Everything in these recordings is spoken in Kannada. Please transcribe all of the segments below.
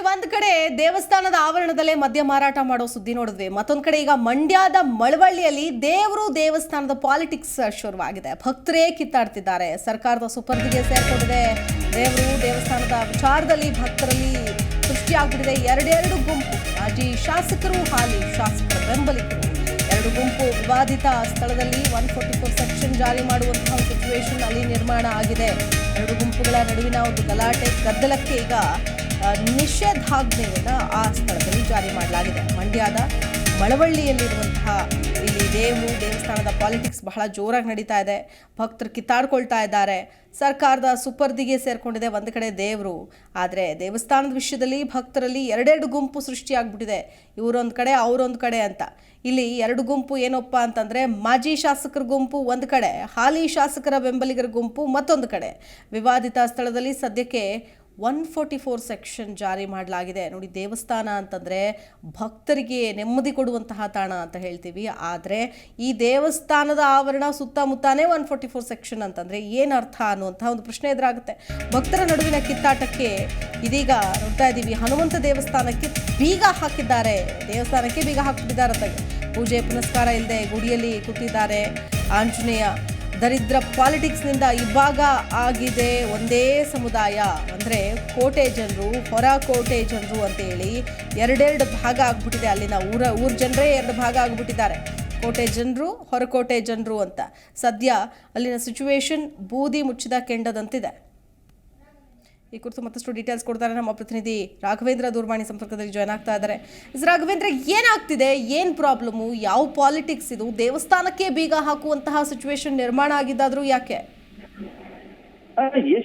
ನೋಡಿ ಒಂದ್ ಕಡೆ ದೇವಸ್ಥಾನದ ಆವರಣದಲ್ಲೇ ಮದ್ಯ ಮಾರಾಟ ಮಾಡೋ ಸುದ್ದಿ ನೋಡಿದ್ವಿ. ಮತ್ತೊಂದ್ ಕಡೆ ಈಗ ಮಂಡ್ಯದ ಮಳವಳ್ಳಿಯಲ್ಲಿ ದೇವರು ದೇವಸ್ಥಾನದ ಪಾಲಿಟಿಕ್ಸ್ ಶುರುವಾಗಿದೆ. ಭಕ್ತರೇ ಕಿತ್ತಾಡ್ತಿದ್ದಾರೆ. ಸರ್ಕಾರದ ಸುಪರ್ದಿಗೆ ಸೇರ್ಕೊಂಡಿದೆ. ದೇವರು ದೇವಸ್ಥಾನದ ವಿಚಾರದಲ್ಲಿ ಭಕ್ತರಲ್ಲಿ ಸೃಷ್ಟಿಯಾಗ್ಬಿಟ್ಟಿದೆ. ಎರಡೆರಡು ಗುಂಪು. ಮಾಜಿ ಶಾಸಕರು ಹಾಲಿ, ಶಾಸಕರ ಬೆಂಬಲಿತರು. ಎರಡು ಗುಂಪು ವಿವಾದಿತ ಸ್ಥಳದಲ್ಲಿ ಒನ್ ಫೋರ್ಟಿ ಫೋರ್ ಸೆಕ್ಷನ್ ಜಾರಿ ಮಾಡುವಂತಹ ಸಿಚುವೇಶನ್ ಅಲ್ಲಿ ನಿರ್ಮಾಣ ಆಗಿದೆ. ಎರಡು ಗುಂಪುಗಳ ನಡುವಿನ ಒಂದು ಗಲಾಟೆ, ಗದ್ದಲಕ್ಕೆ ಈಗ ನಿಷೇಧಾಜ್ಞೆಯನ್ನ ಆ ಸ್ಥಳದಲ್ಲಿ ಜಾರಿ ಮಾಡಲಾಗಿದೆ. ಮಂಡ್ಯದ ಮಳವಳ್ಳಿಯಲ್ಲಿರುವಂತಹ ಇಲ್ಲಿ ದೇವು ದೇವಸ್ಥಾನದ ಪಾಲಿಟಿಕ್ಸ್ ಬಹಳ ಜೋರಾಗಿ ನಡೀತಾ ಇದೆ. ಭಕ್ತರು ಕಿತ್ತಾಡ್ಕೊಳ್ತಾ ಇದ್ದಾರೆ. ಸರ್ಕಾರದ ಸುಪರ್ದಿಗೆ ಸೇರ್ಕೊಂಡಿದೆ ಒಂದು ಕಡೆ ದೇವರು. ಆದರೆ ದೇವಸ್ಥಾನದ ವಿಷಯದಲ್ಲಿ ಭಕ್ತರಲ್ಲಿ ಎರಡೆರಡು ಗುಂಪು ಸೃಷ್ಟಿಯಾಗ್ಬಿಟ್ಟಿದೆ. ಇವರೊಂದು ಕಡೆ, ಅವರೊಂದು ಕಡೆ ಅಂತ. ಇಲ್ಲಿ ಎರಡು ಗುಂಪು ಏನಪ್ಪ ಅಂತಂದರೆ ಮಾಜಿ ಶಾಸಕರ ಗುಂಪು ಒಂದು ಕಡೆ, ಹಾಲಿ ಶಾಸಕರ ಬೆಂಬಲಿಗರ ಗುಂಪು ಮತ್ತೊಂದು ಕಡೆ. ವಿವಾದಿತ ಸ್ಥಳದಲ್ಲಿ ಸದ್ಯಕ್ಕೆ ಒನ್ ಫೋರ್ಟಿ ಫೋರ್ ಸೆಕ್ಷನ್ ಜಾರಿ ಮಾಡಲಾಗಿದೆ. ನೋಡಿ, ದೇವಸ್ಥಾನ ಅಂತಂದರೆ ಭಕ್ತರಿಗೆ ನೆಮ್ಮದಿ ಕೊಡುವಂತಹ ತಾಣ ಅಂತ ಹೇಳ್ತೀವಿ. ಆದರೆ ಈ ದೇವಸ್ಥಾನದ ಆವರಣ ಸುತ್ತಮುತ್ತಾನೇ ಒನ್ ಫೋರ್ಟಿ ಫೋರ್ ಸೆಕ್ಷನ್ ಅಂತಂದರೆ ಏನು ಅರ್ಥ ಅನ್ನುವಂಥ ಒಂದು ಪ್ರಶ್ನೆ ಎದುರಾಗುತ್ತೆ. ಭಕ್ತರ ನಡುವಿನ ಕಿತ್ತಾಟಕ್ಕೆ ಇದೀಗ ನೋಡ್ತಾ ಇದ್ದೀವಿ ಹನುಮಂತ ದೇವಸ್ಥಾನಕ್ಕೆ ಬೀಗ ಹಾಕಿದ್ದಾರೆ. ದೇವಸ್ಥಾನಕ್ಕೆ ಬೀಗ ಹಾಕಿಬಿಟ್ಟಿದ್ದಾರೆ ಪೂಜೆ ಪುನಸ್ಕಾರ ಇಲ್ಲದೆ ಗುಡಿಯಲ್ಲಿ ಕೂತಿದ್ದಾರೆ. ಆಂಜನೇಯ ದರಿದ್ರ ಪಾಲಿಟಿಕ್ಸ್ನಿಂದ ಇಬ್ಬಾಗ ಆಗಿದೆ. ಒಂದೇ ಸಮುದಾಯ, ಅಂದರೆ ಕೋಟೆ ಜನರು, ಹೊರ ಕೋಟೆ ಜನರು ಅಂತೇಳಿ ಎರಡೆರಡು ಭಾಗ ಆಗ್ಬಿಟ್ಟಿದೆ ಅಲ್ಲಿನ ಊರ ಊರ ಜನರೇ ಎರಡು ಭಾಗ ಆಗ್ಬಿಟ್ಟಿದ್ದಾರೆ. ಕೋಟೆ ಜನರು ಹೊರಕೋಟೆ ಜನರು ಅಂತ. ಸದ್ಯ ಅಲ್ಲಿನ ಸಿಚುವೇಶನ್ ಬೂದಿ ಮುಚ್ಚಿದ ಕೆಂಡದಂತಿದೆ. ಈ ಕುರಿತು ಮತ್ತಷ್ಟು ಡೀಟೇಲ್ಸ್ ಕೊಡ್ತಾರೆ ನಮ್ಮ ಪ್ರತಿನಿಧಿ ರಾಘವೇಂದ್ರ ದೂರವಾಣಿ ಸಂಪರ್ಕದಲ್ಲಿ ಜಾಯ್ನ್ ಆಗ್ತಾ ಇದ್ದಾರೆ. ರಾಘವೇಂದ್ರ, ಏನಾಗ್ತಿದೆ? ಏನು ಪ್ರಾಬ್ಲಮ್ಮು ಯಾವ ಪಾಲಿಟಿಕ್ಸ್ ಇದು? ದೇವಸ್ಥಾನಕ್ಕೆ ಬೀಗ ಹಾಕುವಂತಹ ಸಿಚುವೇಶನ್ ನಿರ್ಮಾಣ ಆಗಿದ್ದಾದ್ರೂ ಯಾಕೆ?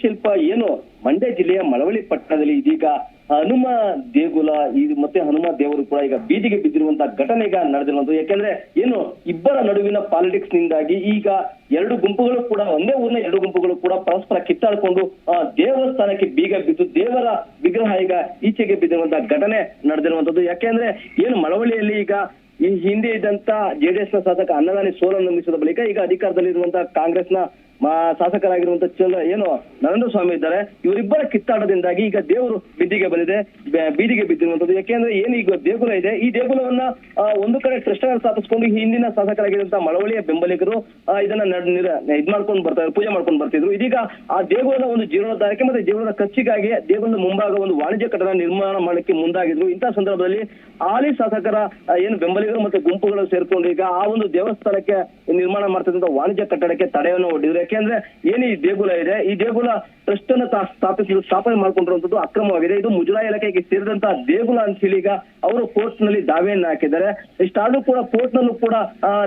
ಶಿಲ್ಪ, ಏನು, ಮಂಡ್ಯ ಜಿಲ್ಲೆಯ ಮಳವಳ್ಳಿ ಪಟ್ಟಣದಲ್ಲಿ ಇದೀಗ ಹನುಮ ದೇಗುಲ ಇದು ಮತ್ತೆ ಹನುಮ ದೇವರು ಕೂಡ ಈಗ ಬೀದಿಗೆ ಬಿದ್ದಿರುವಂತಹ ಘಟನೆ ಈಗ ನಡೆದಿರುವಂತದ್ದು ಯಾಕೆಂದ್ರೆ ಏನು ಇಬ್ಬರ ನಡುವಿನ ಪಾಲಿಟಿಕ್ಸ್ ನಿಂದಾಗಿ ಈಗ ಎರಡು ಗುಂಪುಗಳು ಕೂಡ ಒಂದೇ ಊರಿನ ಎರಡು ಗುಂಪುಗಳು ಕೂಡ ಪರಸ್ಪರ ಕಿತ್ತಾಡ್ಕೊಂಡು ಆ, ದೇವಸ್ಥಾನಕ್ಕೆ ಬೀಗ ಬಿದ್ದು ದೇವರ ವಿಗ್ರಹ ಈಗ ಈಚೆಗೆ ಬಿದ್ದಿರುವಂತಹ ಘಟನೆ ನಡೆದಿರುವಂತದ್ದು ಯಾಕೆಂದ್ರೆ ಏನು ಮಳವಳ್ಳಿಯಲ್ಲಿ ಈಗ ಈ ಹಿಂದೆ ಇದ್ದಂತ ಜೆಡಿಎಸ್ನ ಶಾಸಕ ಅನ್ನದಾನಿ ಸೋಲನ್ನು ನಂಬಿಸಿದ ಬಳಿಕ ಈಗ ಅಧಿಕಾರದಲ್ಲಿರುವಂತಹ ಕಾಂಗ್ರೆಸ್ನ ಶಾಸಕರಾಗಿರುವಂತ ಚಂದ್ರ, ಏನು ನರೇಂದ್ರ ಸ್ವಾಮಿ ಇದ್ದಾರೆ, ಇವರಿಬ್ಬರ ಕಿತ್ತಾಟದಿಂದಾಗಿ ಈಗ ದೇವರು ಬಿದ್ದಿಗೆ ಬಂದಿದೆ ಬೀದಿಗೆ ಬಿದ್ದಿರುವಂತದ್ದು. ಯಾಕೆಂದ್ರೆ ಏನು ಈಗ ದೇಗುಲ ಇದೆ, ಈ ದೇಗುಲವನ್ನ ಒಂದು ಕಡೆ ಟ್ರಸ್ಟ್ ಸ್ಥಾಪಿಸಿಕೊಂಡು ಹಿಂದಿನ ಶಾಸಕರಾಗಿರುವಂತಹ ಮಳವಳಿಯ ಬೆಂಬಲಿಗರು ಇದನ್ನ ಇದ್ ಮಾಡ್ಕೊಂಡು ಬರ್ತಾರೆ ಪೂಜೆ ಮಾಡ್ಕೊಂಡು ಬರ್ತಿದ್ರು. ಇದೀಗ ಆ ದೇಗುಲದ ಒಂದು ಜೀರ್ಣೋದ್ಧಾರಕ್ಕೆ ಮತ್ತೆ ದೇಗುಲದ ಖರ್ಚಿಗಾಗಿ ದೇಗುಲದ ಮುಂಭಾಗ ಒಂದು ವಾಣಿಜ್ಯ ಕಟ್ಟಡ ನಿರ್ಮಾಣ ಮಾಡಲಿಕ್ಕೆ ಮುಂದಾಗಿದ್ರು. ಇಂತಹ ಸಂದರ್ಭದಲ್ಲಿ ಹಾಲಿ ಶಾಸಕರ ಏನು ಬೆಂಬಲಿಗರು ಮತ್ತೆ ಗುಂಪುಗಳು ಸೇರ್ಕೊಂಡು ಈಗ ಆ ಒಂದು ದೇವಸ್ಥಾನಕ್ಕೆ ನಿರ್ಮಾಣ ಮಾಡ್ತಿದ್ದಂತ ವಾಣಿಜ್ಯ ಕಟ್ಟಡಕ್ಕೆ ತಡೆಯನ್ನು ಒಡ್ಡಿದ್ರು ಯಾಕೆಂದ್ರೆ ಏನು ಈ ದೇಗುಲ ಇದೆ, ಈ ದೇಗುಲ ಟ್ರಸ್ಟ್ ಅನ್ನ ಸ್ಥಾಪಿಸಲು ಸ್ಥಾಪನೆ ಮಾಡ್ಕೊಂಡಿರುವಂತದ್ದು ಅಕ್ರಮವಾಗಿದೆ. ಇದು ಮುಜರಾಯಿ ಇಲಾಖೆಗೆ ಸೇರಿದಂತಹ ದೇಗುಲ ಅಂತ ಹೇಳಿ ಈಗ ಅವರು ಕೋರ್ಟ್ನಲ್ಲಿ ದಾವೆಯನ್ನ ಹಾಕಿದ್ದಾರೆ. ಇಷ್ಟಾದ್ರೂ ಕೂಡ ಕೋರ್ಟ್ ನಲ್ಲೂ ಕೂಡ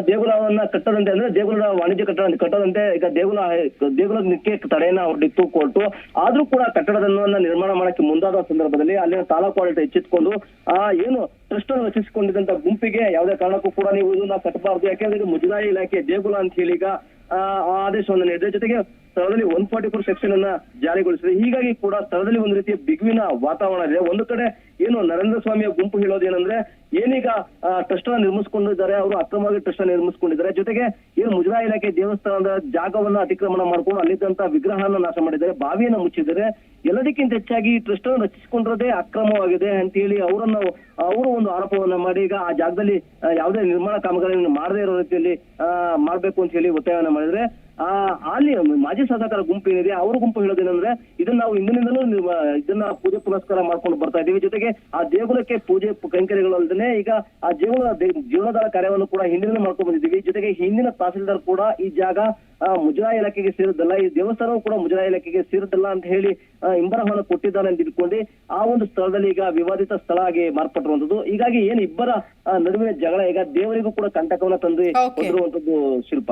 ದೇಗುಲವನ್ನ ಕಟ್ಟದಂತೆ ಅಂದ್ರೆ ದೇಗುಲದ ವಾಣಿಜ್ಯ ಕಟ್ಟಡ ಕಟ್ಟದಂತೆ ಈಗ ದೇಗುಲ ದೇಗುಲಕ್ಕೆ ತಡೆಯನ್ನ ಹೊರಡಿತ್ತು ಕೋರ್ಟ್ ಆದ್ರೂ ಕೂಡ ಕಟ್ಟಡದನ್ನ ನಿರ್ಮಾಣ ಮಾಡಕ್ಕೆ ಮುಂದಾದ ಸಂದರ್ಭದಲ್ಲಿ ಅಲ್ಲಿನ ತಾಲೂಕು ಆಡಳಿತ ಎಚ್ಚೆತ್ಕೊಂಡು, ಆ, ಏನು ಟ್ರಸ್ಟ್ ಅನ್ನು ರಚಿಸಿಕೊಂಡಿದ್ದಂತ ಗುಂಪಿಗೆ ಯಾವುದೇ ಕಾರಣಕ್ಕೂ ಕೂಡ ನೀವು ಇದನ್ನ ಕಟ್ಟಬಾರದು. ಯಾಕೆಂದ್ರೆ ಇದು ಮುಜರಾಯಿ ಇಲಾಖೆ ದೇಗುಲ ಅಂತ ಹೇಳಿ ಈಗ ಆದೇಶವನ್ನು ನೀಡಿದೆ ಜೊತೆಗೆ ಸ್ಥಳದಲ್ಲಿ ಒನ್ ಫಾರ್ಟಿ ಫೋರ್ ಸೆಕ್ಷನ್ ಅನ್ನ ಜಾರಿಗೊಳಿಸಿದೆ. ಹೀಗಾಗಿ ಕೂಡ ಸ್ಥಳದಲ್ಲಿ ಒಂದು ರೀತಿಯ ಬಿಗುವಿನ ವಾತಾವರಣ ಇದೆ. ಒಂದು ಕಡೆ ಏನು ನರೇಂದ್ರ ಸ್ವಾಮಿಯ ಗುಂಪು ಹೇಳೋದೇನಂದ್ರೆ, ಏನೀಗ ಟ್ರಸ್ಟ್ ಅನ್ನ ನಿರ್ಮಿಸ್ಕೊಂಡಿದ್ದಾರೆ, ಅವರು ಅಕ್ರಮವಾಗಿ ಟ್ರಸ್ಟ್ ನಿರ್ಮಿಸಿಕೊಂಡಿದ್ದಾರೆ. ಜೊತೆಗೆ ಏನು ಮುಜರಾ ಇಲಾಖೆ ದೇವಸ್ಥಾನದ ಜಾಗವನ್ನ ಅತಿಕ್ರಮಣ ಮಾಡ್ಕೊಂಡು ಅಲ್ಲಿದ್ದಂತ ವಿಗ್ರಹನ ನಾಶ ಮಾಡಿದ್ದಾರೆ, ಬಾವಿಯನ್ನ ಮುಚ್ಚಿದ್ದಾರೆ. ಎಲ್ಲದಕ್ಕಿಂತ ಹೆಚ್ಚಾಗಿ ಈ ಟ್ರಸ್ಟ್ ಅನ್ನು ರಚಿಸಿಕೊಂಡಿರೋದೇ ಅಕ್ರಮವಾಗಿದೆ ಅಂತ ಹೇಳಿ ಅವರನ್ನು, ಅವರು ಒಂದು ಆರೋಪವನ್ನ ಮಾಡಿ, ಈಗ ಆ ಜಾಗದಲ್ಲಿ ಯಾವುದೇ ನಿರ್ಮಾಣ ಕಾಮಗಾರಿಯನ್ನು ಮಾಡದೇ ಇರೋ ರೀತಿಯಲ್ಲಿ ಮಾಡಬೇಕು ಅಂತ ಹೇಳಿ ಒತ್ತಾಯವನ್ನ ಮಾಡಿದ್ರೆ ಅಲ್ಲಿ ಮಾಜಿ ಶಾಸಕರ ಗುಂಪು ಏನಿದೆ ಅವ್ರ ಗುಂಪು ಹೇಳೋದೇನಂದ್ರೆ ಇದನ್ನ ನಾವು ಹಿಂದಿನಿಂದಲೂ ಇದನ್ನ ಪೂಜೆ ಪುನಸ್ಕಾರ ಮಾಡ್ಕೊಂಡು ಬರ್ತಾ ಇದೀವಿ ಜೊತೆಗೆ ಆ ದೇಗುಲಕ್ಕೆ ಪೂಜೆ ಕೈಂಕರ್ಯಗಳು ಅಲ್ಲದೆ ಈಗ ಆ ದೇಗುಲ ಜೀವನದಾರ ಜೀರ್ಣೋದ್ಧಾರ ಕಾರ್ಯವನ್ನು ಕೂಡ ಹಿಂದಿನಿಂದ ಮಾಡ್ಕೊಂಡು ಬಂದಿದ್ದೀವಿ. ಜೊತೆಗೆ ಹಿಂದಿನ ತಹಸೀಲ್ದಾರ್ ಕೂಡ ಈ ಜಾಗ ಆ, ಮುಜರಾಯಿ ಇಲಾಖೆಗೆ ಸೇರಿದ್ದಲ್ಲ ಈ ದೇವಸ್ಥಾನವೂ ಕೂಡ ಮುಜರಾಯಿ ಇಲಾಖೆಗೆ ಸೇರಿದ್ದಲ್ಲ ಅಂತ ಹೇಳಿ ಆ, ಇಂಬರಹವನ್ನು ಕೊಟ್ಟಿದ್ದಾನೆ ಅಂತ ಇಟ್ಕೊಂಡು ಆ ಒಂದು ಸ್ಥಳದಲ್ಲಿ ಈಗ ವಿವಾದಿತ ಸ್ಥಳ ಆಗಿ ಮಾರ್ಪಟ್ಟಿರುವಂತದ್ದು ಹೀಗಾಗಿ ಏನು ಇಬ್ಬರ ಆ, ನಡುವಿನ ಜಗಳ ಈಗ ದೇವರಿಗೂ ಕೂಡ ಕಂಟಕವನ್ನ ತಂದು. ಬಂದಿರುವಂತದ್ದು ಶಿಲ್ಪ.